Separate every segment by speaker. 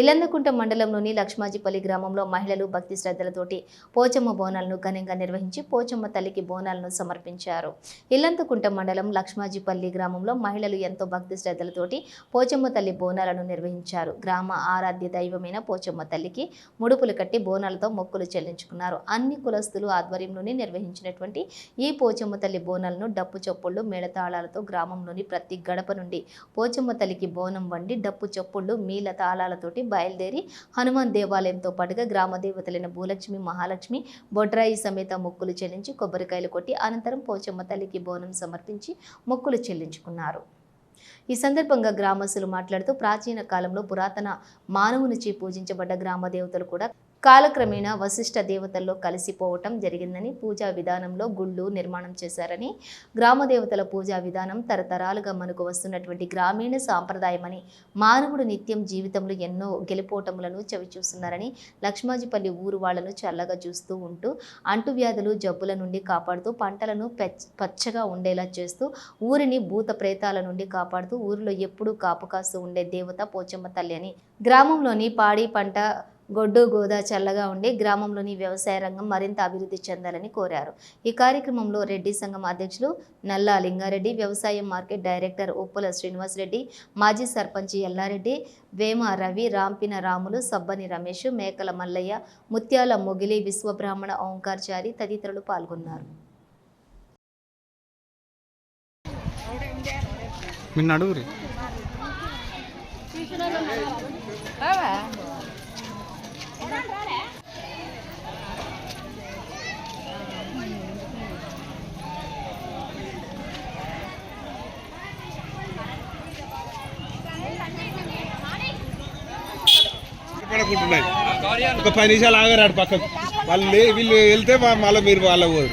Speaker 1: ఇల్లందకుంట
Speaker 2: ఇలందకుంట మండలంలోని లక్ష్మాజిపల్లి గ్రామంలో మహిళలు భక్తి శ్రద్ధలతోటి పోచమ్మ బోనాలను ఘనంగా నిర్వహించి పోచమ్మ తల్లికి బోనాలను సమర్పించారు. ఇల్లంతకుంట మండలం లక్ష్మాజిపల్లి గ్రామంలో మహిళలు ఎంతో భక్తి శ్రద్ధలతోటి పోచమ్మ తల్లి బోనాలను నిర్వహించారు. గ్రామ ఆరాధ్య దైవమైన పోచమ్మ తల్లికి ముడుపులు కట్టి బోనాలతో మొక్కులు చెల్లించుకున్నారు. అన్ని కులస్తులు ఆధ్వర్యంలోనే నిర్వహించినటువంటి ఈ పోచమ్మ తల్లి బోనాలను డప్పు చప్పుళ్ళు మేళతాళాలతో గ్రామంలోని ప్రతి గడప నుండి పోచమ్మ తల్లికి బోనం వండి డప్పు చప్పుళ్ళు మీల తాళాలతోటి బయలుదేరి హనుమాన్ దేవాలయంతో పాటుగా గ్రామ దేవతలైన భూలక్ష్మి మహాలక్ష్మి బొడ్రాయి సమేత మొక్కులు చెల్లించి కొబ్బరికాయలు కొట్టి అనంతరం పోచమ్మ తల్లికి బోనం సమర్పించి మొక్కులు చెల్లించుకున్నారు. ఈ సందర్భంగా గ్రామస్తులు మాట్లాడుతూ ప్రాచీన కాలంలో పురాతన మానవునిచి పూజించబడ్డ గ్రామ దేవతలు కూడా కాలక్రమేణా వశిష్ఠ దేవతల్లో కలిసిపోవటం జరిగిందని పూజా విధానంలో గుళ్ళు నిర్మాణం చేశారని గ్రామ దేవతల పూజా విధానం తరతరాలుగా మనకు వస్తున్నటువంటి గ్రామీణ సాంప్రదాయమని మానవుడు నిత్యం జీవితంలో ఎన్నో గెలుపోటములను చవిచూస్తున్నారని లక్ష్మాజిపల్లి ఊరు వాళ్ళను చల్లగా చూస్తూ ఉంటూ అంటువ్యాధులు జబ్బుల నుండి కాపాడుతూ పంటలను పచ్చగా ఉండేలా చేస్తూ ఊరిని భూత ప్రేతాల నుండి కాపాడుతూ ఊరిలో ఎప్పుడూ కాపు కాస్తూ ఉండే దేవత పోచమ్మ తల్లి అని గ్రామంలోని పాడి పంట గొడ్డు గోద చల్లగా ఉండి గ్రామంలోని వ్యవసాయ రంగం మరింత అభివృద్ధి చెందాలని కోరారు. ఈ కార్యక్రమంలో రెడ్డి సంఘం అధ్యక్షులు నల్లా లింగారెడ్డి వ్యవసాయ మార్కెట్ డైరెక్టర్ ఉప్పుల శ్రీనివాసరెడ్డి మాజీ సర్పంచ్ ఎల్లారెడ్డి వేమ రవి రాంపిన రాములు సబ్బని రమేష్ మేకల మల్లయ్య ముత్యాల మొగిలి విశ్వబ్రాహ్మణ ఓంకార్చారి తదితరులు పాల్గొన్నారు.
Speaker 3: నిన్ను
Speaker 4: పడకుంటున్నాయి. ఒక పది నిమిషాలు ఆగారు పక్కకు. వాళ్ళు వీళ్ళు వెళ్తే మళ్ళీ మీరు వాళ్ళ పోరు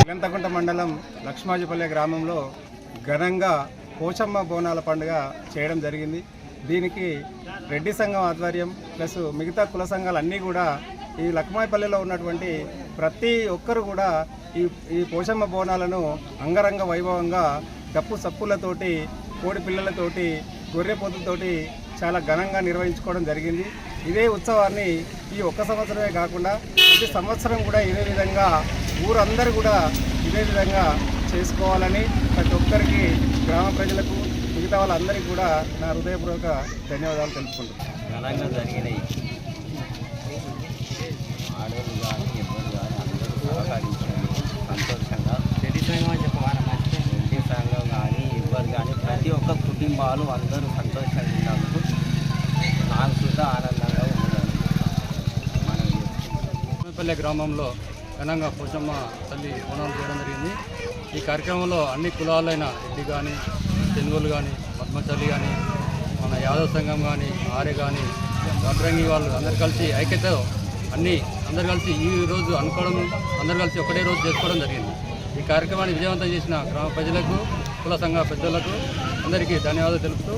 Speaker 3: ఇలంతకుంట మండలం లక్ష్మాజిపల్లె గ్రామంలో ఘనంగా పోచమ్మ బోనాల పండుగ చేయడం జరిగింది. దీనికి రెడ్డి సంఘం ఆధ్వర్యం ప్లస్ మిగతా కుల సంఘాలు అన్నీ కూడా ఈ లక్మాయిపల్లెలో ఉన్నటువంటి ప్రతి ఒక్కరు కూడా ఈ ఈ పోచమ్మ బోనాలను అంగరంగ వైభవంగా డప్పు సప్పులతోటి కోడి పిల్లలతోటి గొర్రె పొద్దుతోటి చాలా ఘనంగా నిర్వహించుకోవడం జరిగింది. ఇదే ఉత్సవాన్ని ఈ ఒక్క సంవత్సరమే కాకుండా ప్రతి సంవత్సరం కూడా ఇదే విధంగా ఊరందరూ కూడా ఇదే విధంగా చేసుకోవాలని ప్రతి ఒక్కరికి గ్రామ ప్రజలకు మిగతా వాళ్ళందరికీ కూడా నా హృదయపూర్వక ధన్యవాదాలు తెలుపుకుంటున్నాను.
Speaker 5: ఘనంగా జరిగినాయి. ఆడవాళ్ళు కానీ ఇబ్బంది కానీ అందరూ సహకరించారు సంతోషంగా రెడ్డి చెప్పవాలి సంఘం కానీ ఇవ్వరు కానీ ప్రతి ఒక్క కుటుంబాలు అందరూ సంతోషంగా ఉన్నారు కూడా ఆనందంగా ఉన్నారు
Speaker 3: పల్లె గ్రామంలో ఘనంగా పోచమ్మ తల్లి బోనాలు చేయడం జరిగింది. ఈ కార్యక్రమంలో అన్ని కులాలైన రెడ్డి కానీ తెలుగులు కానీ పద్మచలి కానీ మన యాదవ సంఘం కానీ ఆర్య కానీ వడ్రంగి వాళ్ళు అందరు కలిసి ఐక్యత అన్నీ అందరు కలిసి ఈ రోజు అనుకోవడం అందరు కలిసి ఒకటే రోజు చేసుకోవడం జరిగింది. ఈ కార్యక్రమాన్ని విజయవంతం చేసిన గ్రామ ప్రజలకు కుల సంఘ పెద్దలకు అందరికీ ధన్యవాదాలు తెలుపుతూ